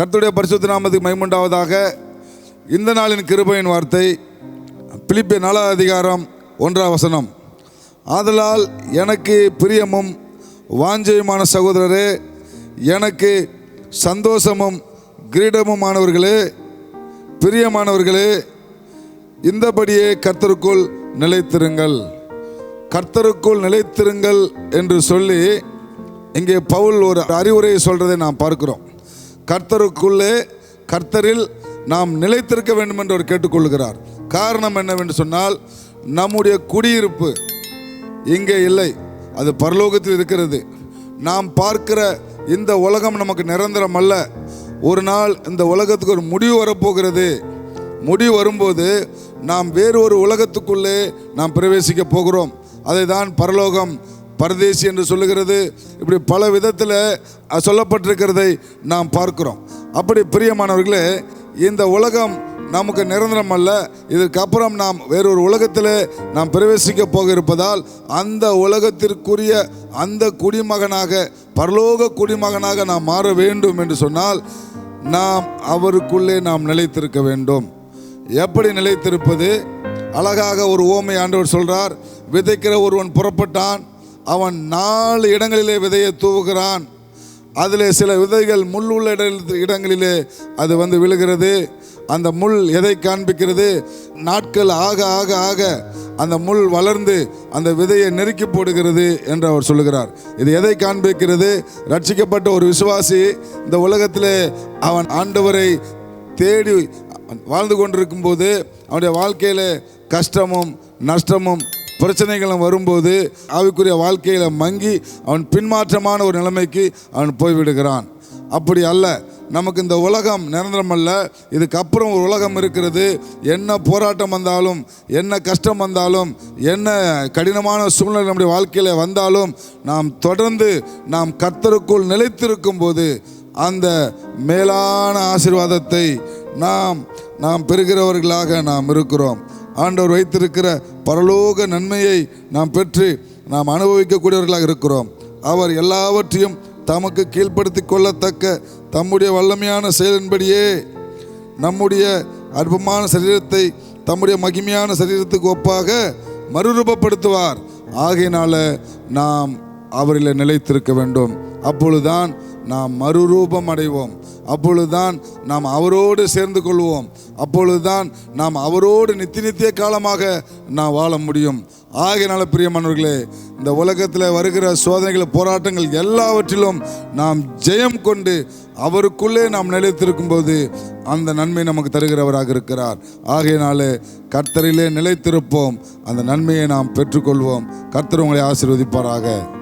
கர்த்தருடைய பரிசுத்த நாமத்துக்கு மைமுண்டாவதாக இந்த நாளின் கிருபையின் வார்த்தை பிலிப்பிய நல அதிகாரம் ஒன்றாம் வசனம். ஆதலால் எனக்கு பிரியமும் வாஞ்சையுமான சகோதரரே எனக்கு சந்தோஷமும் கிரீடமுமானவர்களே பிரியமானவர்களே இந்தபடியே கர்த்தருக்குள் நிலைத்திருங்கள். கர்த்தருக்குள் நிலைத்திருங்கள் என்று சொல்லி இங்கே பவுல் ஒரு அறிவுரையை சொல்கிறதை நாம் பார்க்கிறோம். கர்த்தருக்குள்ளே கர்த்தரில் நாம் நிலைத்திருக்க வேண்டும் என்று அவர் கேட்டுக்கொள்கிறார் காரணம் என்னவென்று சொன்னால் நம்முடைய குடியிருப்பு இங்கே இல்லை. அது பரலோகத்தில் இருக்கிறது. நாம் பார்க்கிற இந்த உலகம் நமக்கு நிரந்தரம் அல்ல. ஒரு நாள் இந்த உலகத்துக்கு ஒரு முடிவு வரப்போகிறது. முடிவு வரும்போது நாம் வேறு ஒரு உலகத்துக்குள்ளே நாம் பிரவேசிக்க போகிறோம். அதை தான் பரலோகம் பரதேசி என்று சொல்லுகிறது. இப்படி பல விதத்தில் சொல்லப்பட்டிருக்கிறதை நாம் பார்க்கிறோம். அப்படி பிரியமானவர்களே இந்த உலகம் நமக்கு நிரந்தரம் அல்ல. இதற்கப்புறம் நாம் வேறொரு உலகத்தில் நாம் பிரவேசிக்க போக இருப்பதால் அந்த உலகத்திற்குரிய அந்த குடிமகனாக பரலோக குடிமகனாக நாம் மாற வேண்டும் என்று சொன்னால் நாம் அவருக்குள்ளே நாம் நிலைத்திருக்க வேண்டும். எப்படி நிலைத்திருப்பது? அழகாக ஒரு ஓமை ஆண்டவர் சொல்றார் விதைக்கிற ஒருவன் புறப்பட்டான் அவன் நாலு இடங்களிலே விதையை தூவுகிறான். அதில் சில விதைகள் முள் உள்ள இடங்களிலே அது வந்து விழுகிறது. அந்த முள் எதை காண்பிக்கிறது? நாட்கள் ஆக ஆக ஆக அந்த முள் வளர்ந்து அந்த விதையை நெருக்கி போடுகிறது என்று அவர் சொல்லுகிறார். இது எதை காண்பிக்கிறது? ரட்சிக்கப்பட்ட ஒரு விசுவாசி இந்த உலகத்திலே அவன் ஆண்டவரை தேடி வாழ்ந்து கொண்டிருக்கும் போது அவனுடைய வாழ்க்கையில் கஷ்டமும் நஷ்டமும் பிரச்சனைகளும் வரும்போது ஆவிக்குரிய வாழ்க்கையில் மங்கி அவன் பின்மாற்றமான ஒரு நிலைமைக்கு அவன் போய்விடுகிறான். அப்படி அல்ல. நமக்கு இந்த உலகம் நிரந்தரம் அல்ல. இதுக்கப்புறம் ஒரு உலகம் இருக்கிறது. என்ன போராட்டம் வந்தாலும் என்ன கஷ்டம் வந்தாலும் என்ன கடினமான சூழ்நிலை நம்முடைய வாழ்க்கையில் வந்தாலும் நாம் தொடர்ந்து நாம் கர்த்தருக்குள் நிலைத்திருக்கும் போது அந்த மேலான ஆசீர்வாதத்தை நாம் நாம் பெறுகிறவர்களாக நாம் இருக்கிறோம். ஆண்டவர் வைத்திருக்கிற பரலோக நன்மையை நாம் பெற்று நாம் அனுபவிக்கக்கூடியவர்களாக இருக்கிறோம். அவர் எல்லாவற்றையும் தமக்கு கீழ்ப்படுத்தி கொள்ளத்தக்க தம்முடைய வல்லமையான செயலின்படியே நம்முடைய அற்பமான சரீரத்தை தம்முடைய மகிமையான சரீரத்துக்கு ஒப்பாக மறுரூபப்படுத்துவார். ஆகையினால நாம் அவரில் நிலைத்திருக்க வேண்டும். அப்பொழுதுதான் நாம் மறுரூபம் அடைவோம். அப்பொழுதுதான் நாம் அவரோடு சேர்ந்து கொள்வோம். அப்பொழுதுதான் நாம் அவரோடு நித்திய நித்திய காலமாக நாம் வாழ முடியும். ஆகையினால பிரியமானவர்களே இந்த உலகத்தில் வருகிற சோதனைகள் போராட்டங்கள் எல்லாவற்றிலும் நாம் ஜெயம் கொண்டு அவருக்குள்ளே நாம் நிலைத்திருக்கும் போது அந்த நன்மை நமக்கு தருகிறவராக இருக்கிறார். ஆகையினாலே கர்த்தரிலே நிலைத்திருப்போம். அந்த நன்மையை நாம் பெற்றுக்கொள்வோம். கர்த்தர் உங்களை ஆசீர்வதிப்பாராக.